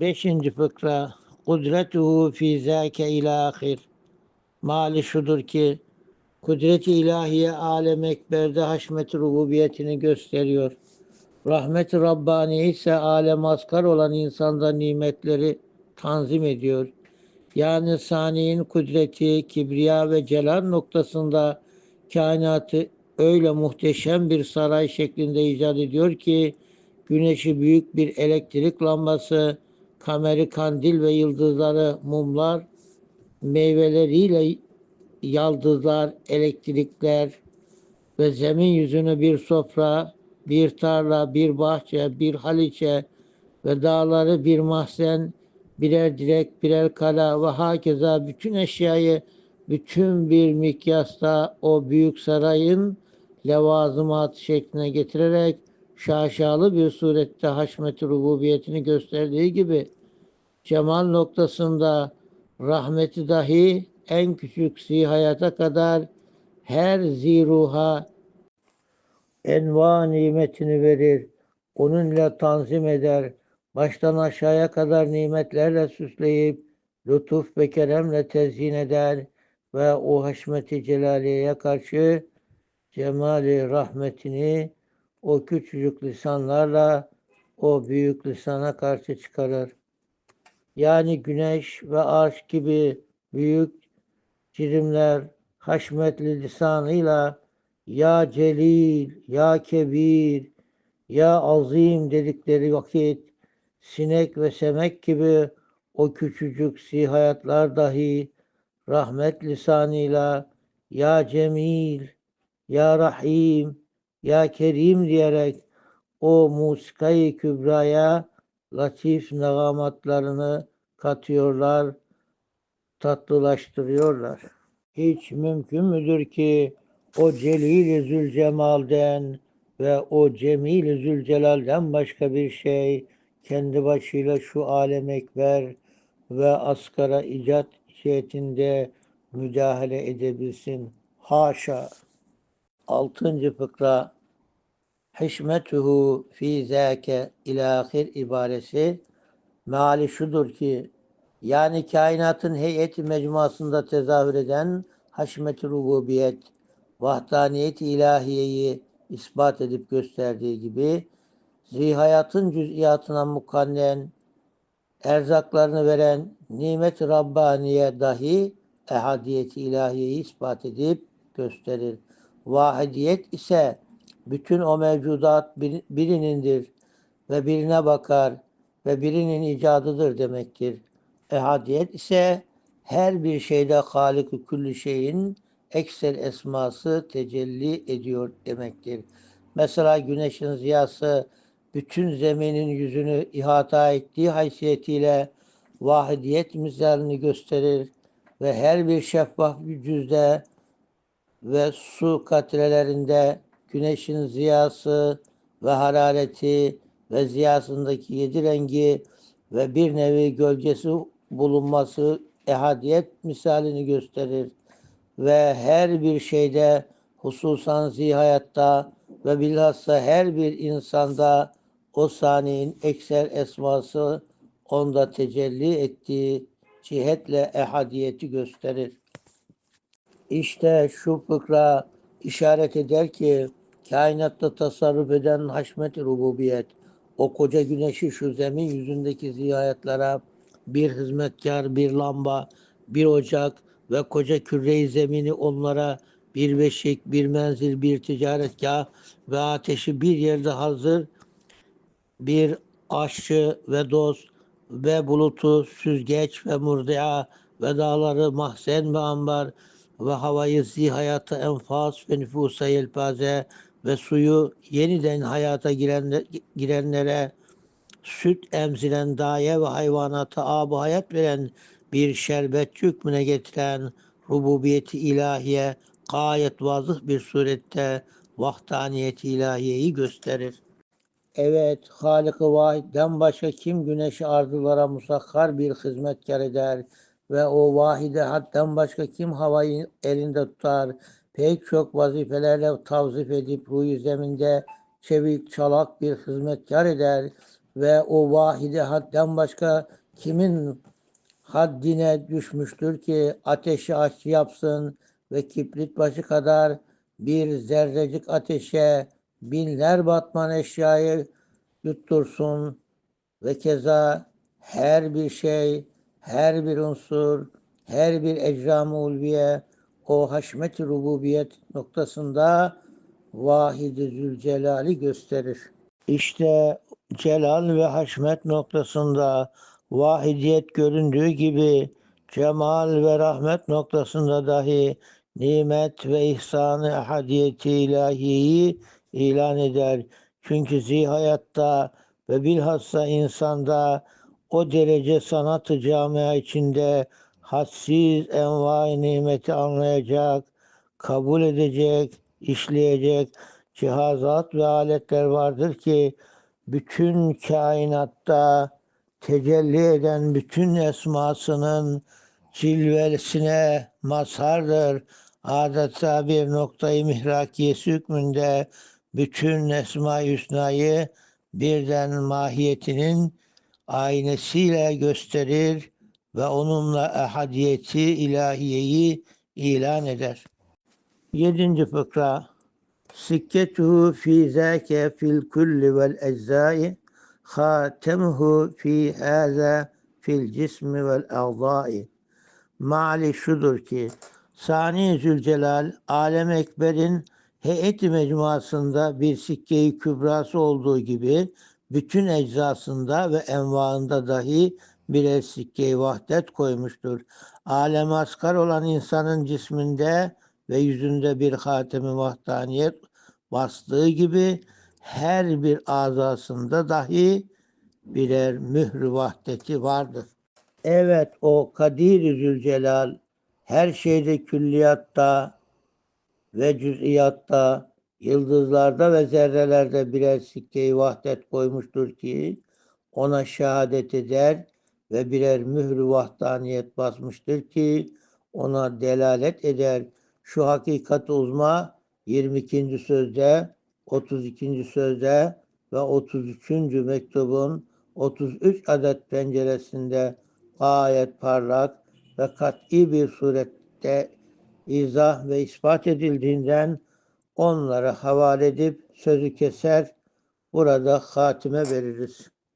Beşinci fıkra. Kudretuhu fi zâke ilâhir. Mali şudur ki kudret-i ilahiye alem ekberde haşmet rububiyetini gösteriyor. Rahmet-i Rabbani ise alem asgar olan insanda nimetleri tanzim ediyor. Yani saniyin kudreti, kibriya ve celal noktasında kainatı öyle muhteşem bir saray şeklinde icat ediyor ki güneşi büyük bir elektrik lambası, kameri kandil ve yıldızları mumlar, meyveleriyle yaldızlar, elektrikler ve zemin yüzünü bir sofra, bir tarla, bir bahçe, bir haliçe ve dağları bir mahzen, birer direk, birer kala ve hakeza bütün eşyayı bütün bir mikyasta o büyük sarayın levazımat şekline getirerek şaşalı bir surette haşmet rububiyetini gösterdiği gibi cemal noktasında rahmeti dahi en küçük zihayata kadar her ziruha enva nimetini verir. Onunla tanzim eder. Baştan aşağıya kadar nimetlerle süsleyip lütuf ve keremle tezyin eder ve o haşmeti celaliyeye karşı cemali rahmetini o küçücük lisanlarla o büyük lisana karşı çıkarır. Yani güneş ve arş gibi büyük cirimler haşmetli lisanıyla ya celil, ya kebir, ya azim dedikleri vakit sinek ve semek gibi o küçücük sihayatlar dahi rahmet lisanıyla ya cemil, ya rahim, ya kerim diyerek o musikayı kübraya latif nagamatlarını katıyorlar, tatlılaştırıyorlar. Hiç mümkün müdür ki o Celil-i Zülcemal'den ve o Cemil-i Zülcelal'den başka bir şey kendi başıyla şu alem ekber ve asgara icat cihetinde müdahale edebilsin. Haşa. Altıncı fıkra Hişmetuhu fi zâke ilâhir ibaresi meali şudur ki yani kainatın heyeti mecmuasında tezahür eden haşmet-i rububiyet, vahdaniyet ilahiyeyi ispat edip gösterdiği gibi zihayatın cüz'iyatına mukannen erzaklarını veren nimet-i Rabbaniye dahi ehadiyeti ilahiyeyi ispat edip gösterir. Vahidiyet ise bütün o mevcudat bir, birinindir ve birine bakar ve birinin icadıdır demektir. Ehadiyet ise her bir şeyde halik külli şeyin ekser esması tecelli ediyor demektir. Mesela güneşin ziyası bütün zeminin yüzünü ihata ettiği haysiyetiyle vahidiyet misalini gösterir ve her bir şeffaf cüzde ve su katrelerinde güneşin ziyası ve harareti ve ziyasındaki yedi rengi ve bir nevi gölgesi bulunması ehadiyet misalini gösterir ve her bir şeyde hususan zihayatta ve bilhassa her bir insanda o saniyenin ekser esması onda tecelli ettiği cihetle ehadiyeti gösterir. İşte şu fıkra işaret eder ki kainatta tasarruf eden haşmet rububiyet o koca güneşi şu zemin yüzündeki ziyayetlara bir hizmetkar, bir lamba, bir ocak ve koca küre zemini onlara bir beşik, bir menzil, bir ticaretgah ve ateşi bir yerde hazır bir aşçı ve dost ve bulutu, süzgeç ve murdia ve dağları mahzen ve ambar ve havayı zihayata enfas ve nüfusa yelpaze ve suyu yeniden hayata girenler, girenlere süt emziren daye ve hayvanata ab hayat veren bir şerbet hükmüne getiren rububiyeti ilahiye gayet vazıh bir surette vahdaniyeti ilahiyeyi gösterir. Evet, Halık-ı Vahid'den başka kim güneşi arzulara musakhar bir hizmetkar eder ve o vahide hadden başka kim havayı elinde tutar, pek çok vazifelerle tavzif edip ruyu zeminde çevik çalak bir hizmetkar eder. Ve o vahide hadden başka kimin haddine düşmüştür ki ateşi aç yapsın? Ve kibrit başı kadar bir zerrecik ateşe binler batman eşyayı yuttursun. Ve keza her bir şey, her bir unsur, her bir ecram-ı ulviye o haşmet-i rububiyet noktasında Vahid-i Zülcelal'i gösterir. İşte celal ve haşmet noktasında vahidiyet göründüğü gibi cemal ve rahmet noktasında dahi nimet ve ihsanı ahadiyeti ilahiyi ilan eder. Çünkü zihayatta ve bilhassa insanda o derece sanat-ı camia içinde hadsiz envai nimeti anlayacak, kabul edecek, işleyecek cihazat ve aletler vardır ki bütün kainatta tecelli eden bütün esmasının cilvesine mazhardır. Adeta bir noktayı mihrakiyesi hükmünde bütün Esma-i Hüsna'yı birden mahiyetinin aynesiyle gösterir ve onunla ehadiyeti ilahiyeyi ilan eder. Yedinci fıkra Sikketuhu fi zâke fil kulli vel eczai Hatemuhu fi hâzâ fil cismi vel a'zâi Mali şudur ki Sani Zülcelal Alem Ekber'in heyet-i mecmuasında bir sikke-i kübrası olduğu gibi bütün eczasında ve envaında dahi birer sikke-i vahdet koymuştur. Alem asgar olan insanın cisminde ve yüzünde bir hatemi vahdaniyet bastığı gibi her bir azasında dahi birer mührü vahdeti vardır. Evet o Kadir-i Zülcelal her şeyde külliyatta ve cüz'iyatta, yıldızlarda ve zerrelerde birer sikke-i vahdet koymuştur ki ona şehadet eder ve birer mührü vahdaniyet basmıştır ki ona delalet eder. Şu hakikat uzma 22. sözde, 32. sözde ve 33. mektubun 33 adet penceresinde gayet parlak ve kat'i bir surette izah ve ispat edildiğinden onları havale edip sözü keser, burada hatime veririz.